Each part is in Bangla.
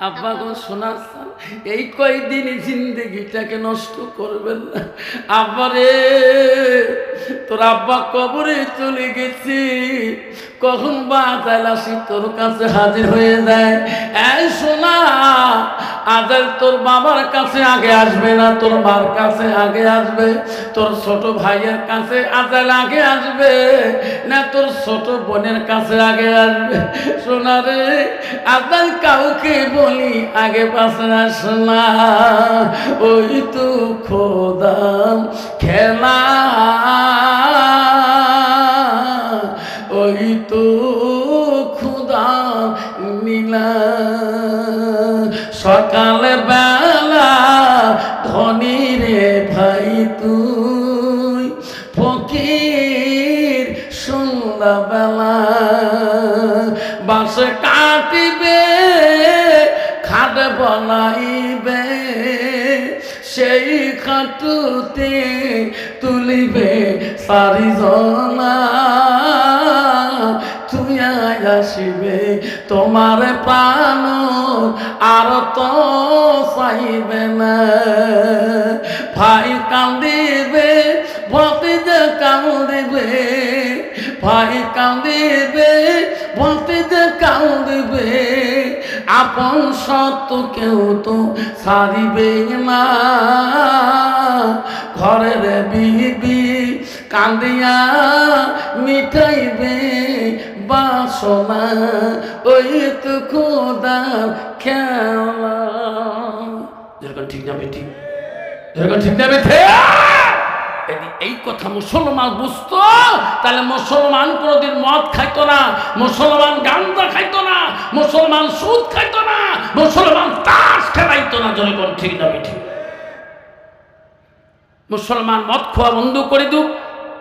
আব্বা গো শোনা এই কয়দিন জিন্দগিটাকে নষ্ট করবেন না। আব্বা রে, তোর আব্বা কবরে চলে গেছি। কখন বা আসি তোর কাছে হাজির হয়ে যায়। এই শোনা আজাল তোর বাবার কাছে আগে আসবে না, তোর মার কাছে আগে আসবে, তোর ছোট ভাইয়ের কাছে আজাল আগে আসবে, না তোর ছোট বোনের কাছে আগে আসবে। শোনা রে আজাল কাউকে বলি আগে পাশে আস না। ওই তো খোদাম খেলা। ওই তো খুদা নীলা সকালে বেলা ধনী রে ভাই তুই, ফকির সন্ধ্যাবেলা বাস কাটিবে, খাট বলাইবে, সেই খাটুতে তুলিবে সারিজনা তুমি আয় আসিবে। তোমার প্রাণ আর তো চাইবে না। ভাই কান্দিবে ভতিজা কান্দিবে। ভাই কান্দিবে ভতিজা কান্দিবে। আপন সত্য কেউ তো সারিবে না। ঘরের বিবি কান্দিয়া মিটাইবে। বাসনা, ওই তো খোদার খেলা। যেরকম ঠিক না ঠিক যেরকম ঠিক না বেঠে এই কথা মুসলমান বুঝতো, তাহলে মুসলমান কোনোদিন মদ খাইতো না, মুসলমান গান্দা খাইতো না, মুসলমান সুদ খাইতো না, মুসলমান তাস খেলাইতো না জনগণ ঠিক না ঠিক মুসলমান মদ খাওয়া বন্ধ করে দুক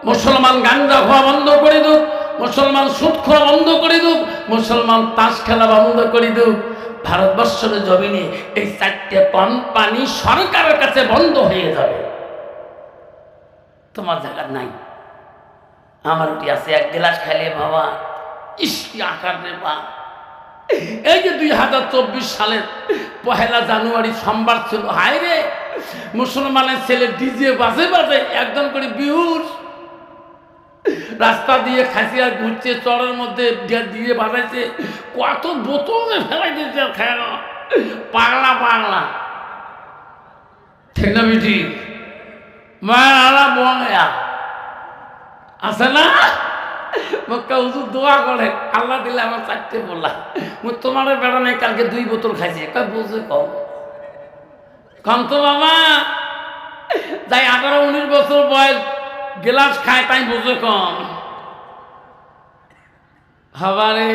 মুসলমান গান্দা খাওয়া বন্ধ করে দুক মুসলমান সুদ খাওয়া বন্ধ করে দুক মুসলমান তাস খেলা বন্ধ করে দুক ভারতবর্ষের জমিনে এই চারটে কোম্পানি সরকারের কাছে বন্ধ হয়ে যাবে। তোমার জায়গা নাই। আমার ওটি আছে, এক গ্লাস খাইলে বাবা। ইস্কি আকার রে বা এই যে দুই হাজার চব্বিশ সালের পহেলা জানুয়ারি সোমবার ছিল, হায় রে। মুসলমানের ছেলে ডিজে বাজে বাজে একদম করে বিহুর রাস্তা দিয়ে খাসিয়া ঘুরছে, চরের মধ্যে দিয়ে- দিয়ে কত বোতলে ফেলাই দিয়েছে খেয়ে পাগলা পাগলা। ঠিক না বিটি মারা বয়া আছে না? মক্কা হুজুর দোয়া করে, আল্লাহ দিলে আমার চারটে বললা মুই তোমার বেড়া নেই কালকে দুই বোতল খাইছি। কয় বুঝে কম। কম তো বাবা। যাই, আঠারো, উনিশ বছর বয়স। গেলাস খায় তাই বুঝে কম। হাবারে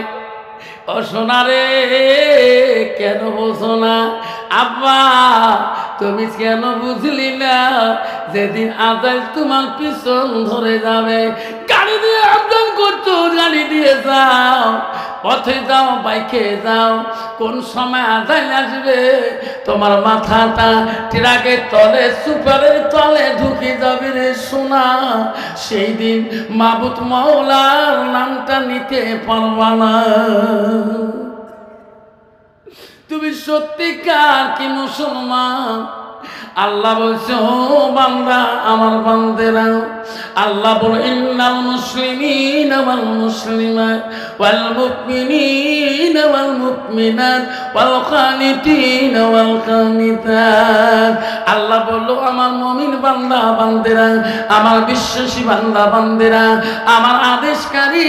ও সোনারে, কেন বলছো না? আব্বা, তুমি কেন বুঝলি না? যেদিন আদাল তোমার পিছন ধরে যাবে, গাড়ি দিয়ে আবদান করছ গাড়ি দিয়ে যাও পথে যাও, বাইকে যাও, কোন সময় আদাল আসবে? তোমার মাথাটা ট্রাকের তলে, সুপারের তলে ঢুকে যাবে রে সোনা। সেই দিন মাবুত মৌলার নামটা নিতে পারবা না। তুমি সত্যিকার কি মুসলমান? আল্লাহ বলছে, ও বান্দা, আমার বান্দেরা, আল্লাহ বল, ইন্নাল মুসলিমিন ওয়াল মুসলিমাত ওয়াল মুমিনিন ওয়াল মুমিনাত ওয়াল কানিতিন ওয়াল কানিতাত। আল্লাহ বলল, আমার মুমিন বান্দা, বান্দেরা, আমার বিশ্বাসী বান্দা, বান্দেরা, আমার আদেশকারী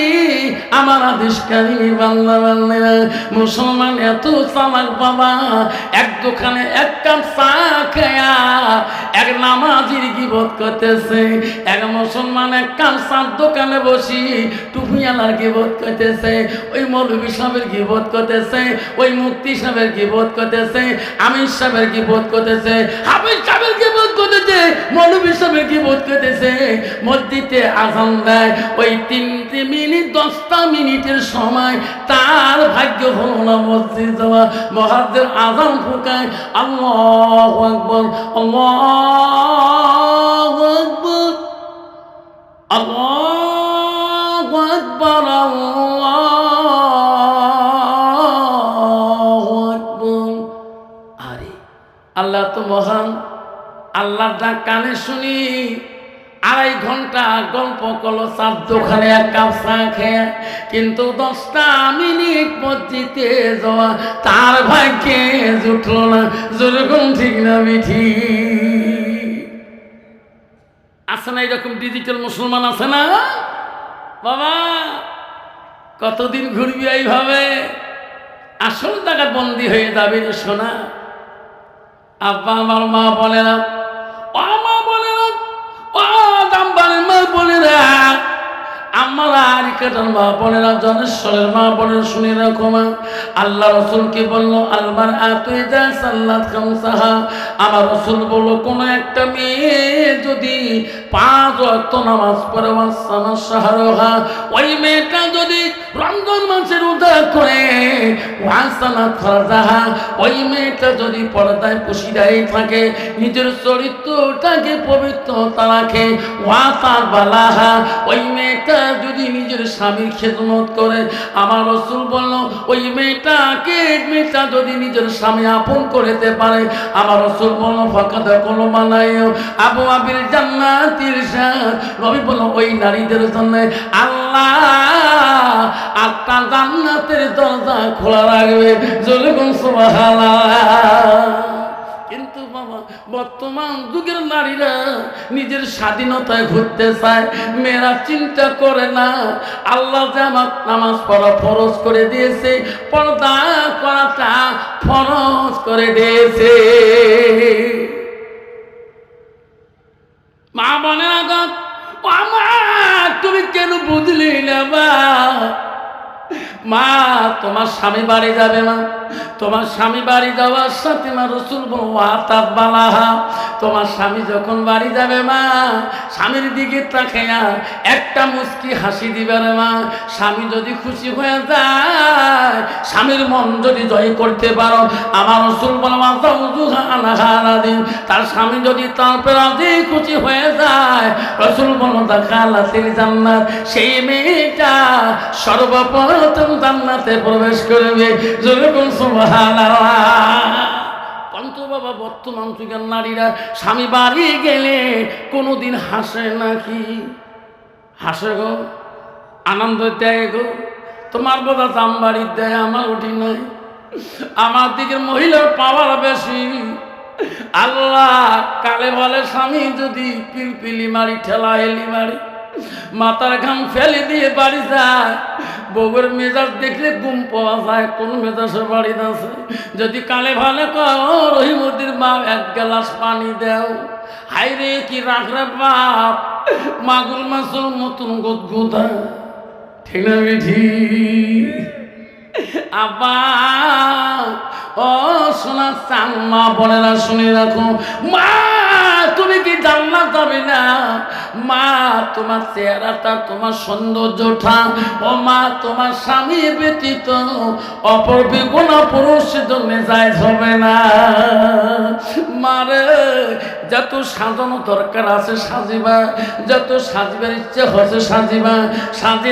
আমার আদেশকারী বান্দা, বান্দেরা, মুসলমান এত চালাক বাবা, এক দোকানে এক কাপ চা খেয়া এক নামাজির গিবত করতেছে, এক মুসলমান এক কাপ চার দোকানে বসি টুপিয়ালার গিবত করতেছে, ওই সাহেবের গিবত করতেছে, ওই মুক্তি সাহেবের গিবত করতেছে, আমির সাহেবের গিবত করতেছে, হাফিজ সাহেবের গিবত করতেছে সাহেবের গিবত করতেছে। মসজিদে আজান দেয়, ওই তিনটি মিনিট, দশটা মিনিটের সময় তার ভাগ্য হলো না মসজিদ যাওয়া। মহাদের আজান ফুকায়, আল্লাহ আল্লাহ আকবর আল্লাহ আকবর আল্লাহ আরে আল্লাহ তো মহান আল্লাহর ডাক কানে শুনি। আড়াই ঘণ্টা গল্প করল চার দোকানে এক কাপ চা খেয়ে, কিন্তু দশটা মিনিট মসজিদে যাওয়া তার ভাগ্যে জুটলো না, যেরকম ঠিক না মিঠি। আছে না এরকম ডিজিটাল মুসলমান আছে না? বাবা, কতদিন ঘুরবি এইভাবে? আসল টাকা বন্দি হয়ে যাবে রে সোনা। আব্বা, আমার মা বলে না ও দাম্বারের মা না আমার আর কেটার জনেশ্বরের শুনে আল্লাহ রসুলকে বলল, আলমার আতুই যা সাল্লাত খামসাহা। কোনো একটা মেয়ে যদি পাঁচ অর্থ নামাজ ওই মেয়েটা যদি রমজান মাসের উদা করে ওয়াসানা ওই মেয়েটা যদি পর্দায় পুশিদাই থাকে, নিজের চরিত্রটাকে পবিত্রতা রাখে ওয়াতার বালাহা, ওই মেয়েটা যদি নিজের স্বামীর খেদমত করে, আমার রসুল বলল, ওই মেয়েটাকে মেয়েটা যদি নিজের স্বামী আপন করতে পারে, আমার রসুল বলল ফাঁকা কোনো মানায় আবু আবির জান্নাতির রবি বলল, ওই নারীদের জন্য আল্লাহ আটটা জান্নাতের দরজা খোলা রাখবে। কিন্তু বাবা বর্তমান যুগের নারীরা নিজের স্বাধীনতায় ঘুরতে চায়, মেয়েরা চিন্তা করে না। আল্লাহ আমার নামাজ পড়া ফরজ করে দিয়েছে, পর্দা করাটা ফরজ করে দিয়েছে। মা বলে না আমার তুমি কেন বুঝলি না মা মা, তোমার স্বামী বাড়ি যাবে মা তোমার স্বামী বাড়ি যাওয়ার সাথে মা রসুল বালাহা তোমার স্বামী যখন বাড়ি যাবে মা, স্বামীর দিকে তাকাইয়া একটা মুস্কি হাসি দিবে রে মা। স্বামী যদি খুশি হয়ে যায়, স্বামীর মন যদি জয় করতে পারো, আমার রসুল বলা দিন। তার স্বামী যদি তার পেরাতে খুশি হয়ে যায়, রসুল বলো দেখা সেই মেয়েটা সর্বপ্রথম জান্নাতে প্রবেশ করবে। যেরকম বাবা, বর্তমান যুগের নারীরা স্বামী বাড়ি গেলে কোনোদিন হাসে নাকি? হাসে গো, আনন্দ দেয় গো। তোমার বোধা দাম বাড়ি দেয়, আমার উঠি নাই। আমার দিকে মহিলার পাওয়ার বেশি। আল্লাহ কালে বলে, স্বামী যদি পিলপিলি মারি ঠেলা এলি মারি। মাথার ঘাম ফেলে দিয়ে বাড়ি যায়। বউয়ের মেজাজ দেখলে গুম পাওয়া যায়, কোন মেজাজের বাড়ি আছে। যদি কালে ভালো কর রহিমদির মা এক গ্লাস পানি দেও। হাই রে, কি রাখ রে বাপ। মাগুর মাছের মতন গদগুদা। ঠিক না মিঠি আবা ও শোনা চান মা বোনেরা শুনে রাখো। মা, তুমি কি জান্নাত যাবে না। মা, তোমার চেহারাটা, তোমার সৌন্দর্যটা, ও মা, তোমার স্বামী ব্যতীত অপর জন্য যায় হবে না। মারে যত সাজানো দরকার আছে সাজিবা, যত সাজিবার ইচ্ছে সাজিবা। সাজি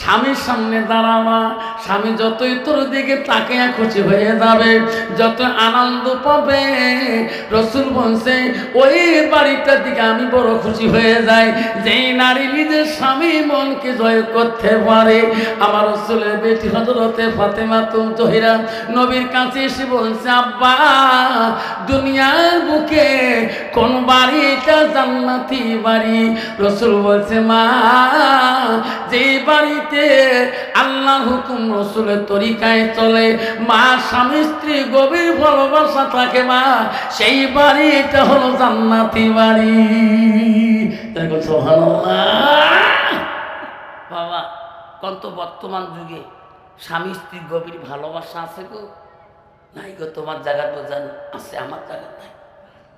স্বামীর সামনে দাঁড়াবা। স্বামী যতই তোর দিকে তাকে খুশি হয়ে যাবে, যত আনন্দ পাবে, রসুল ওই বাড়িটার দিকে আমি বড় খুশি হয়ে যাই। যেই নারী নিজের স্বামী মনকে জয় করতে পারে। আমার রসুলের বেটি হজরতে ফাতেমা তুম জহিরা নবীর কাছে এসে বলছে, আব্বা, দুনিয়ার বুকে কোন বাড়িটা জান্নাতি বাড়ি? রসুল বলছে, মা যে বাড়িতে আল্লাহ হুকুম রসুলের তরিকায় চলে, মা স্বামী স্ত্রী গভীর ভালোবাসা থাকে মা, সেই বাড়িটা হলো জান্নাতি বাড়ি। দেখো সুবহানাল্লাহ। বাবা কত বর্তমান যুগে স্বামী স্ত্রীর গভীর ভালোবাসা আছে গো? নাই গো তোমার জায়গার বোঝান আছে আমার জায়গা নাই।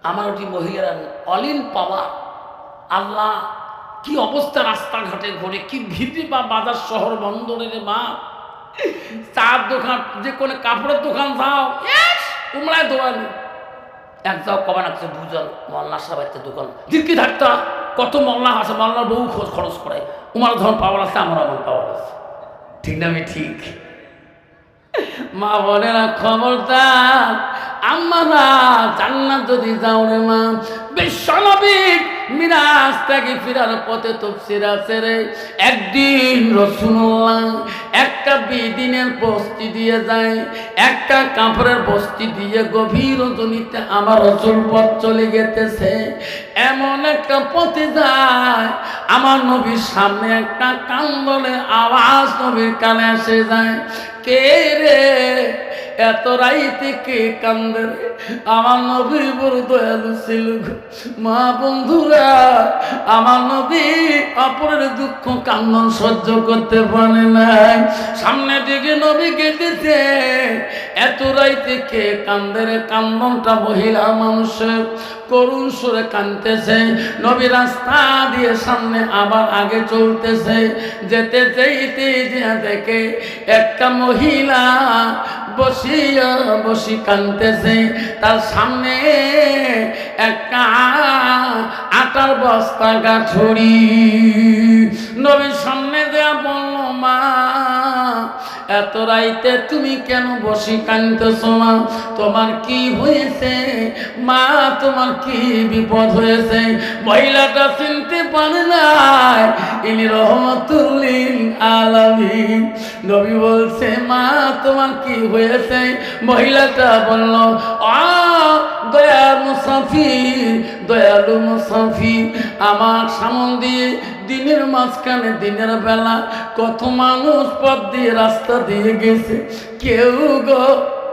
আমার ওটি মহিলারা অলিন পাওয়া আল্লাহ কি অবস্থা রাস্তাঘাটে ঘুরে কি ভিড়ি বা বাজার শহর বন্দরের মা। চার দোকান যে কোনো কাপড়ের দোকান যাও। তোমরাই দোকানে। এক যাও কবার আছে দুজন মল্লা সাহেবের দোকান দিকি থাকতা কত মল্লা আছে মল্লার বহু খোঁজ খরচ করে। উমার ধন পাওয়ার আছে, আমার আমার পাওয়ার আছে। ঠিক না, আমি ঠিক? মা বলে, না, খবরদার আমরা জান্নাত যদি যাও রে মা বিশ্বনবীর মিরাজ থেকে ফিরার পথে তফসির আছে রে। একদিন রসুল্লাহ একটা বিদিনের বস্তি দিয়ে যায়, একটা কাপড়ের বস্তি দিয়ে গভীর রজনীতে আমার রসুল পথ চলে গেতেছে। এমন একটা পথে যায়, আমার নবীর সামনে একটা কান্দলের আওয়াজ নবীর কানে এসে যায়। কে রে? এত রাইতে কে কান্দে আমার নবী বড় দয়ালু ছিল মা বন্ধুরা, আমার নবী অপরের দুঃখ কান্দন সহ্য করতে পারে নাই। সামনে দিকে নবী কেটেছে এত রাইতে কে কান্দে কান্দনটা মহিলা মানুষের করুণ সুরে কানতেছে নবী রাস্তা দিয়ে সামনে আবার আগে চলতেছে। যেতে যেতে যে দেখে একটা মহিলা বসিয়া বসি কানতেছে তার সামনে একটা আটার বস্তা গাছড়ি নবীর সামনে দেয়া বলল মা এত রাইতে তুমি কেন বসি কানতেছ মা? তোমার কি হয়েছে? মা, তোমার কি বিপদ হয়েছে? মহিলাটা চিনতে পারে নাই। ইনি রহমতুল্লিল আলামিন। নবী বলছে, মা, তোমার কি হয়েছে? মহিলাটা বলল, আ, দয়াল মুসাফির, দয়ালু মুসাফির। আমার সামন দিয়ে দিনের মাঝখানে দিনের বেলা কত মানুষ পথ দিয়ে রাস্তা দিয়ে গেছে। কেউ গো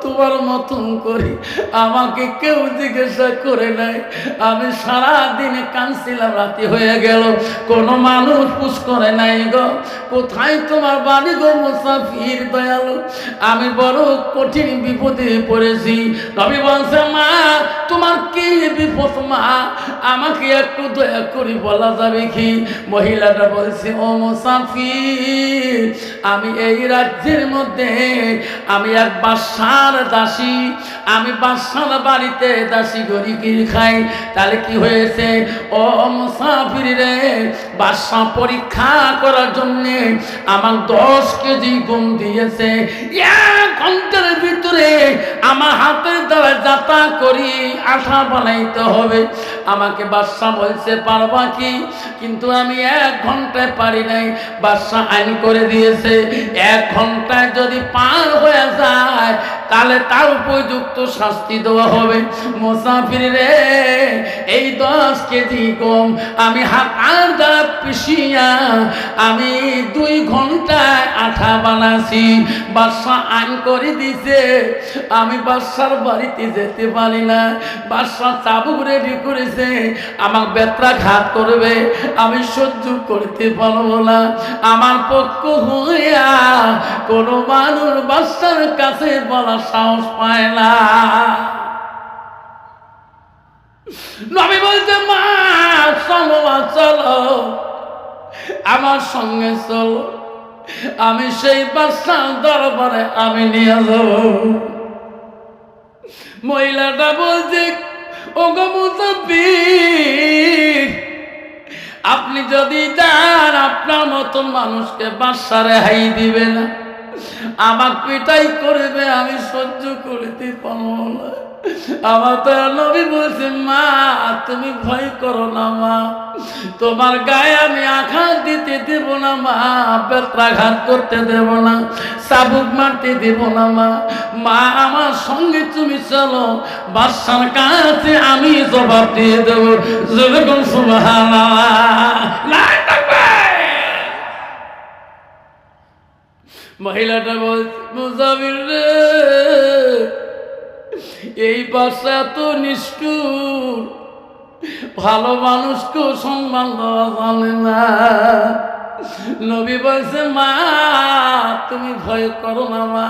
তোমার মতন করি। আমাকে কেউ জিজ্ঞাসা করে নাই। আমি সারা দিনে কাঁদছিলাম রাতি হয়ে গেল। কোনো মানুষ পুষ করে নাই গো। কোথায় তোমার বাড়ি গো মুসাফির দয়ালু? আমি বড় কঠিন বিপদে পড়েছি। নবী বলছে, মা, তোমার কি বিপদ, মা? আমাকে একটু দয়া করে বলা যাবে কি? মহিলাটা বলছে, ও মুসাফির, আমি এই রাজ্যের মধ্যে, আমি এক বাসার দাসী। আমি বাসার বাড়িতে দাসী গরি গির খাই। তাহলে কি হয়েছে? ও মুসাফির রে বাসা পরীক্ষা করার জন্যে আমার দশ কেজি গম দিয়েছে। এক ঘণ্টার ভিতরে আমার হাতের দ্বারা যাতা করি আশা বানাইতে হবে। আমাকে বাদশা বলছে, পারবা কি? কিন্তু আমি এক ঘন্টায় পারি নাই। বাদশা আইন করে দিয়েছে, এক ঘন্টায় যদি পার হয়ে যায়, তাহলে তার উপযুক্ত শাস্তি দেওয়া হবে। মুসাফির রে, এই দশ কেজি কম আমি হাতার দ্বারা পিসিয়া আমি দুই ঘন্টায় আঠা বানাছি। বাদশা আইন করে দিছে আমি বাদশার বাড়িতে যেতে পারি না। বাদশা চাবুক রেডি করেছে। আমার বেত্রা ঘাত করবে। আমি সহ্য করতে পারব না। আমার পক্ষ হইয়া কোনো মানুষ বাদশার কাছে বলা সাহস পায় না। নবী বলছে মা, চলো চলো। আমার সঙ্গে চলো। আমি সেই বাচ্চা দরবারে আমি নিয়ে যাব। মহিলাটা বলছে ও গো মুসাফির, আপনি যদি যান, আপনার মতন মানুষকে বাসা রেহাই দিবে না। আমার পিটাই করবে, আমি সহ্য করতে পারব না। আমার তো নবী বলছে, মা, তুমি ভয় করো না, মা। তোমার গায়ে আমি আঘাত দিতে দেব না, মা। বেত্রাঘাত করতে দেব না চাবুক মারতে দেব না, মা। মা, আমার সঙ্গে তুমি চলো। বাদশার কাছে আমি জবাব দিয়ে দেবো। যেরকম সুবহানাল্লাহ। মহিলাটা বল মুজাবির রে, এই বাসা এত নিষ্ঠুর। ভালো মানুষকেও সম্মান দেওয়া জানে না। নবী বলছে, মা, তুমি ভয় করো না, মা।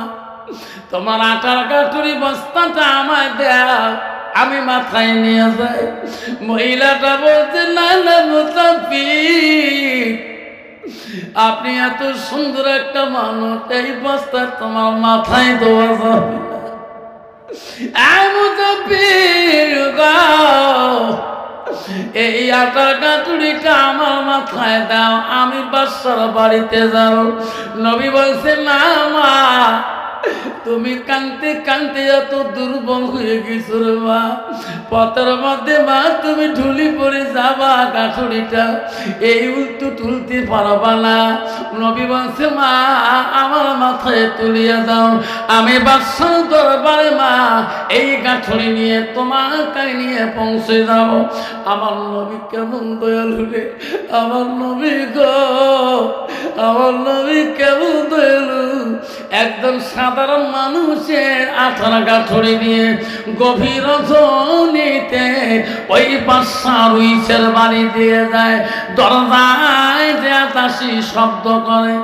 তোমার আটার কাঠুরি বস্তাটা আমায় দেয়া আমি মাথায় নিয়ে যাই। মহিলাটা বলছে, না না মুসাফির আপনি এত সুন্দর একটা মানুষ, এই বস্তা তোমার মাথায় দেওয়া যাবে এই আটা কাতুরিটা আমার মাথায় দাও, আমি বাসার বাড়িতে যাও নবী বলছে, না মা তুমি কানতে কানতে এত দুর্বল হয়ে গেছো রে মা। পথের মধ্যে মা, তুমি ঢুলি পড়ে যাবা কাঠুরিটা এই উল্টু তুলতে পারবা না। নবী বলছে, মা, আমার মাথায় তুলিয়া দাও। আমি বাদশাহ দরবারে মা, এই গাঠড়ি নিয়ে তোমার কাই নিয়ে পৌঁছে যাও। আমার নবী কেমন দয়ালু রে। আমার নবী গো, আমার নবী কেমন দয়ালু। একদম সাধারণ মানুষের আঠারা গাঠড়ি দিয়ে গভীর জনিতে ওই বাদশা রুইসের বাড়ি দিয়ে যায়, দরজায় যে শব্দ করে।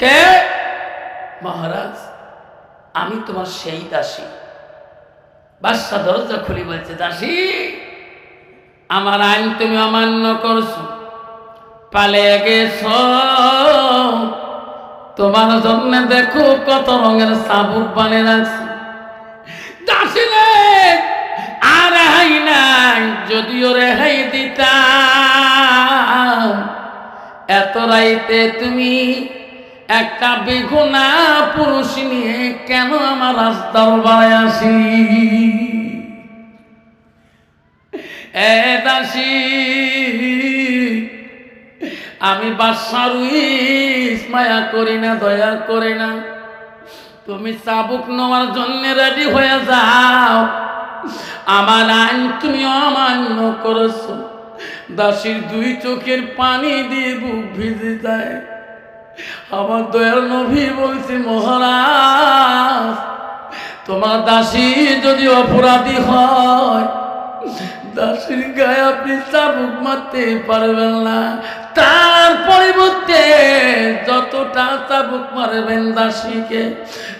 কে? মহারাজ, আমি তোমার সেই দাসী। বাদশা দরজা খুলি বলছে, দাসী, আমার আইন তুমি অমান্য করছ। পালিয়ে গেছ তোমার জন্য দেখো কত রঙের সাবুক বানে রাখছি। দাসী রে আর রেহাই নাই, যদিও রেহাই দিতাম। এত রাইতে তুমি একটা বেগুনা পুরুষ নিয়ে কেন আমার রাস্তার বাড়ায় আসি? এ দাসী আমি উইস মায়া করি না, দয়া করি না। তুমি চাবুক নেওয়ার জন্য রেডি হয়ে যাও। আমার আইন তুমি অমান্য করেছ। দাসীর দুই চোখের পানি দিয়ে বুক ভিজে যায়। আমার দয়াল নভী বলছে, মহারাজ, তোমার দাসী যদি অপরাধী হয় দাসীর গায়ে আপনি চাবুক মারতে পারবেন না। তার পরিবর্তে যতটা চাবুক মারবেন দাসীকে,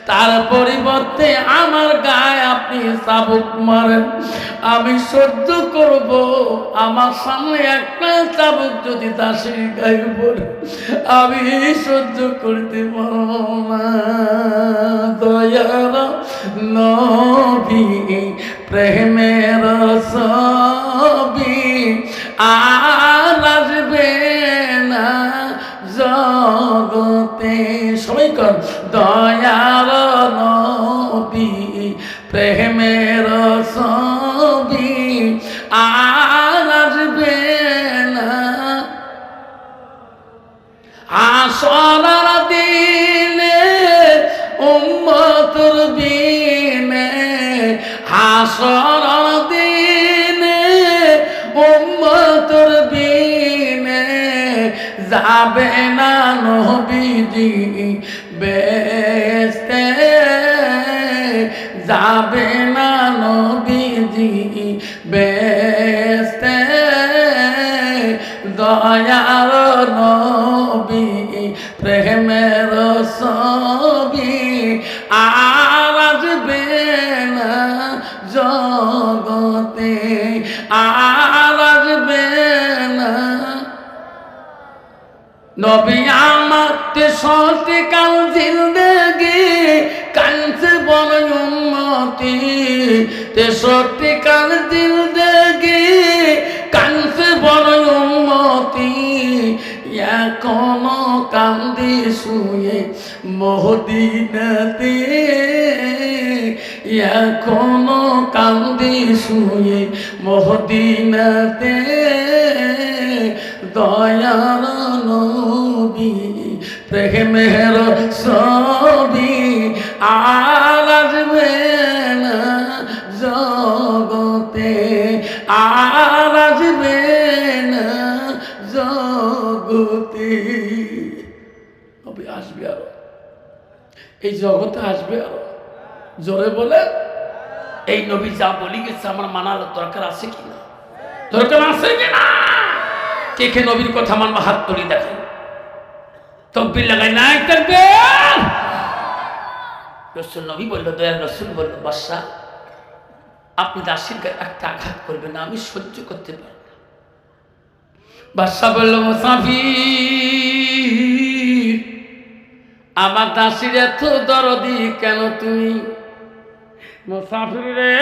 তার পরিবর্তে আমার গায়ে আপনি চাবুক মারেন। আমি সহ্য করব, আমার সামনে একটা চাবুক যদি দাসীর গায়ে পড়ে, আমি সহ্য করতে পারব না। দয়ার নবী। প্রেমের আর আসবে না জগতে। সবাই কর দয়ার নবী প্রেমের যাবে না নবীজি বেস্তে যাবে না নবীজি বেস্তে দয়ার নবী প্রেমের সবি নবী আমার তেষট্টি কাল জিন্দগি, কানছে বড় উন্নতি তেষট্টি কাল জিন্দগি, কানছে বড় উন্নতি এখনও কান্দি শুয়ে মহদিনাতে। এখনও কান্দি শুয়ে মহদিনাতে। দয়ার নবী প্রেমের ছবি, আর আসবে না জগতে। আর আসবে না জগতে। নবী আসবে আরও। এই জগতে আসবে আরও। জোরে বলে, এই নবী যা বলি গেছে, আমার মানার দরকার আছে কিনা? দরকার আছে কিনা? কে কে নবীর কথা মানবো? হাত তুলি দেখেন তকবির লাগাই নাই তকবির রসুল নবী বলল, দয়াল রসুল বলল, বাদশা, আপনি দাসির গায়ে একটা আঘাত করবেন আমি সহ্য করতে পারি না। বাদশা বলল, মুসাফির, আমার দাসির এত দরদি, কেন তুমি? মুসাফির রে,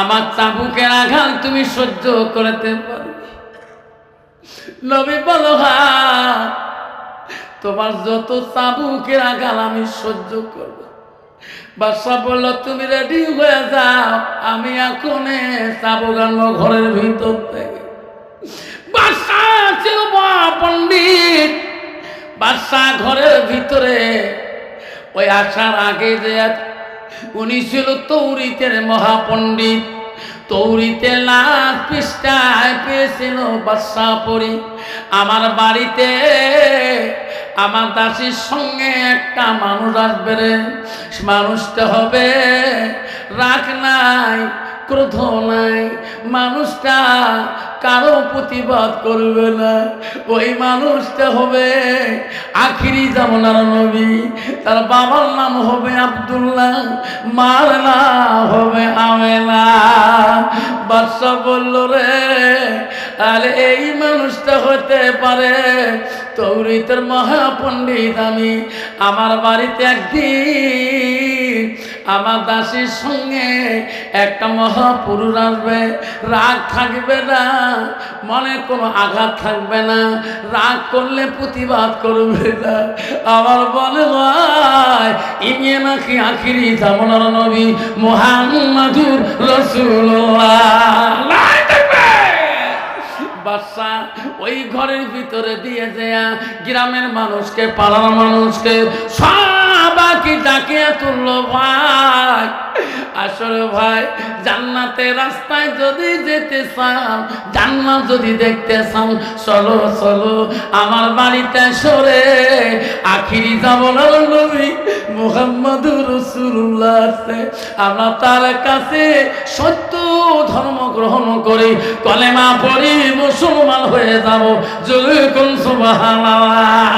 আমার চাবুকের আঘাত তুমি সহ্য করতে পারবে নবী বলো হা তোমার যত চাবুকের আঘাত আমি সহ্য করব। বাদশাহ বলল, তুমি রেডি হয়ে যাও, আমি এখন চাবুক আনব ঘরের ভিতর থেকে। বাদশাহ ছিল পণ্ডিত বাদশাহ ঘরের ভিতরে ওই আসার আগে যে উনি ছিল তৌরিতের মহাপণ্ডিত। তৌরিতে লাখ পৃষ্ঠায় পেয়েছিল বাদশাহ পরি আমার বাড়িতে আমার দাসীর সঙ্গে একটা মানুষ আসবে রে। মানুষটা হবে রাগ নাই, ক্রোধ নাই। মানুষটা কারও প্রতিবাদ করবে না। ওই মানুষটা হবে আখিরি জামনার নবী। তার বাবার নাম হবে আব্দুল্লাহ, মার নাম হবে আমেলা বাদশাহ বলল, রে আর এই মানুষটা হতে পারে। তৌরিতের মহাপণ্ডিত আমি। আমার বাড়িতে একদিন আমার দাসীর সঙ্গে একটা মহাপুরুষ আসবে। রাগ থাকবে না, মনে কোনো আঘাত থাকবে না। রাগ করলে প্রতিবাদ করবে না। আমার বলে ইনিয়ে নাকি আখিরি জামনার নবী মোহাম্মদুর রসুল্লাহ বাদশা ওই ঘরের ভিতরে দিয়ে দেয়া গ্রামের মানুষকে পাড়ার মানুষকে সবাইকে ডাকে তুললো ভাই? আসলে ভাই জান্নাতে রাস্তায় যদি যেতে চান জান্নাত যদি দেখতে চান চলো চলো, আমার বাড়িতে সরে। আখিরি যাব নবী মুহাম্মদুর রসুল্লাহ আছে। আমরা তার কাছে সত্য ধর্ম গ্রহণ করে। কলেমা পড়ি মুসলমান হয়ে যাব। জয় কোন সুবহানাল্লাহ।